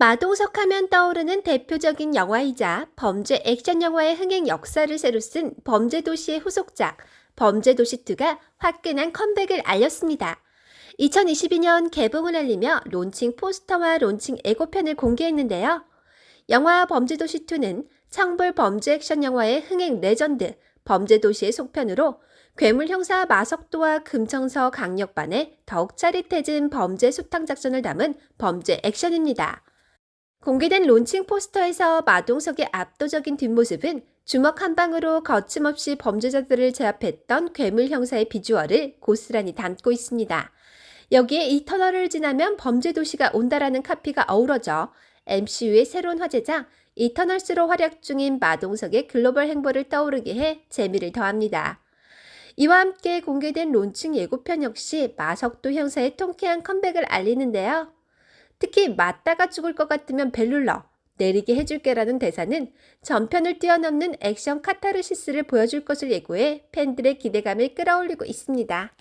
마동석 하면 떠오르는 대표적인 영화이자 범죄 액션 영화의 흥행 역사를 새로 쓴 범죄도시의 후속작 범죄도시2가 화끈한 컴백을 알렸습니다. 2022년 개봉을 알리며 론칭 포스터와 론칭 예고편을 공개했는데요. 영화 범죄도시2는 청불 범죄 액션 영화의 흥행 레전드 범죄도시의 속편으로 괴물 형사 마석도와 금청서 강력반의 더욱 짜릿해진 범죄 수탕 작전을 담은 범죄 액션입니다. 공개된 론칭 포스터에서 마동석의 압도적인 뒷모습은 주먹 한 방으로 거침없이 범죄자들을 제압했던 괴물 형사의 비주얼을 고스란히 담고 있습니다. 여기에 이 터널을 지나면 범죄 도시가 온다라는 카피가 어우러져 MCU의 새로운 화제작 이터널스로 활약 중인 마동석의 글로벌 행보를 떠오르게 해 재미를 더합니다. 이와 함께 공개된 론칭 예고편 역시 마석도 형사의 통쾌한 컴백을 알리는데요. 특히 맞다가 죽을 것 같으면 벨룰러, 내리게 해줄게라는 대사는 전편을 뛰어넘는 액션 카타르시스를 보여줄 것을 예고해 팬들의 기대감을 끌어올리고 있습니다.